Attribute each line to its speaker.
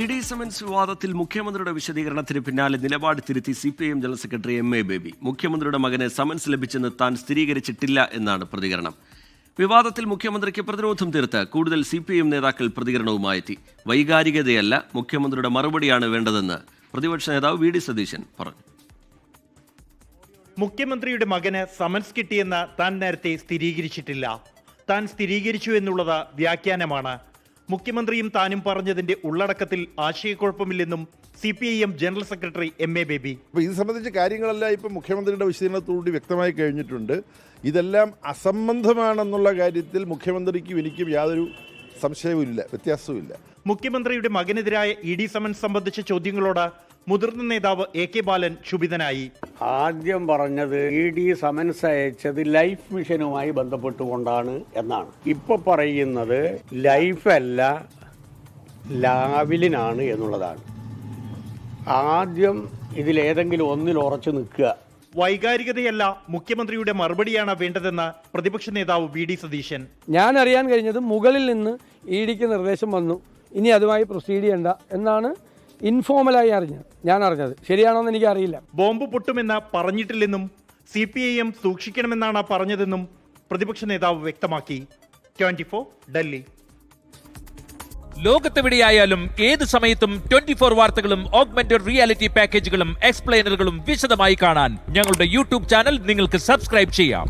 Speaker 1: E D summons വിവാദത്തിൽ മുഖ്യമന്ത്രിയുടെ വിശദീകരണത്തിന് പിന്നാലെ നിലപാട് തിരുത്തി C P I M general secretary M A Baby. മുഖ്യമന്ത്രിയുടെ മകന് സമൻസ് ലഭിച്ചെന്ന് താൻ സ്ഥിരീകരിച്ചിട്ടില്ല എന്നാണ് പ്രതികരണം. വിവാദത്തിൽ മുഖ്യമന്ത്രിക്ക് പ്രതിരോധം തീർത്ത് കൂടുതൽ സി പി ഐ എം നേതാക്കൾ പ്രതികരണവുമായെത്തി. വൈകാരികതയല്ല മുഖ്യമന്ത്രിയുടെ മറുപടിയാണ് വേണ്ടതെന്ന് പ്രതിപക്ഷ നേതാവ് വി ഡി സതീശൻ പറഞ്ഞു.
Speaker 2: മുഖ്യമന്ത്രിയുടെ മകന് സമൻസ് കിട്ടിയെന്ന് താൻ നേരത്തെ സ്ഥിരീകരിച്ചിട്ടില്ല. താൻ സ്ഥിരീകരിച്ചു എന്നുള്ളത് വ്യാഖ്യാനമാണ്. മുഖ്യമന്ത്രിയും താനും പറഞ്ഞതിന്റെ ഉള്ളടക്കത്തിൽ ആശയക്കുഴപ്പമില്ലെന്നും C P I M general secretary M A Baby.
Speaker 3: അപ്പോൾ ഇത് സംബന്ധിച്ച കാര്യങ്ങളെല്ലാം ഇപ്പം മുഖ്യമന്ത്രിയുടെ വിശദീകരണത്തോടുകൂടി വ്യക്തമായി കഴിഞ്ഞിട്ടുണ്ട്. ഇതെല്ലാം അസംബന്ധമാണെന്നുള്ള കാര്യത്തിൽ മുഖ്യമന്ത്രിക്കും എനിക്കും യാതൊരു സംശയവുമില്ല വ്യത്യാസവുമില്ല.
Speaker 2: മുഖ്യമന്ത്രിയുടെ മകനെതിരായ ഇ ഡി സമൻസ് സംബന്ധിച്ച ചോദ്യങ്ങളോട് മുതിർന്ന നേതാവ് എ കെ ബാലൻ ക്ഷുഭിതനായി.
Speaker 4: ആദ്യം പറഞ്ഞത് ഇ ഡി സമൻസ് അയച്ചത് ലൈഫ് മിഷനുമായി ബന്ധപ്പെട്ടുകൊണ്ടാണ് എന്നാണ്. ഇപ്പൊ പറയുന്നത് ലൈഫല്ല അല്ല ലാവിലിനാണ് എന്നുള്ളതാണ്. ആദ്യം ഇതിലേതെങ്കിലും ഒന്നിൽ ഉറച്ചു നിൽക്കുക.
Speaker 2: വൈകാരികതയല്ല മുഖ്യമന്ത്രിയുടെ മറുപടിയാണ് വേണ്ടതെന്ന് പ്രതിപക്ഷ നേതാവ് വി ഡി സതീശൻ.
Speaker 5: ഞാൻ അറിയാൻ കഴിഞ്ഞത് മുകളിൽ നിന്ന് ഇ ഡിക്ക് നിർദ്ദേശം വന്നു. ഇനി അതുമായി പ്രൊസീഡ് ചെയ്യണ്ട എന്നാണ് ഇൻഫോർമലായി അറിഞ്ഞത് ഞാൻ അറിഞ്ഞത് ശരിയാണോ എന്ന് എനിക്കറിയില്ല.
Speaker 2: ബോംബ് പൊട്ടുമെന്ന് പറഞ്ഞിട്ടില്ലെന്നും സി പി ഐ എം സൂക്ഷിക്കണമെന്നാണ് പറഞ്ഞതെന്നും പ്രതിപക്ഷ നേതാവ് വ്യക്തമാക്കി. Twenty four Delhi.
Speaker 6: ലോകത്തെവിടെയായാലും ഏത് സമയത്തും ട്വന്റി ഫോർ വാർത്തകളും ഓഗ്മെന്റഡ് റിയാലിറ്റി പാക്കേജുകളും എക്സ്പ്ലെയിനറുകളും വിശദമായി കാണാൻ ഞങ്ങളുടെ യൂട്യൂബ് ചാനൽ നിങ്ങൾക്ക് സബ്സ്ക്രൈബ് ചെയ്യാം.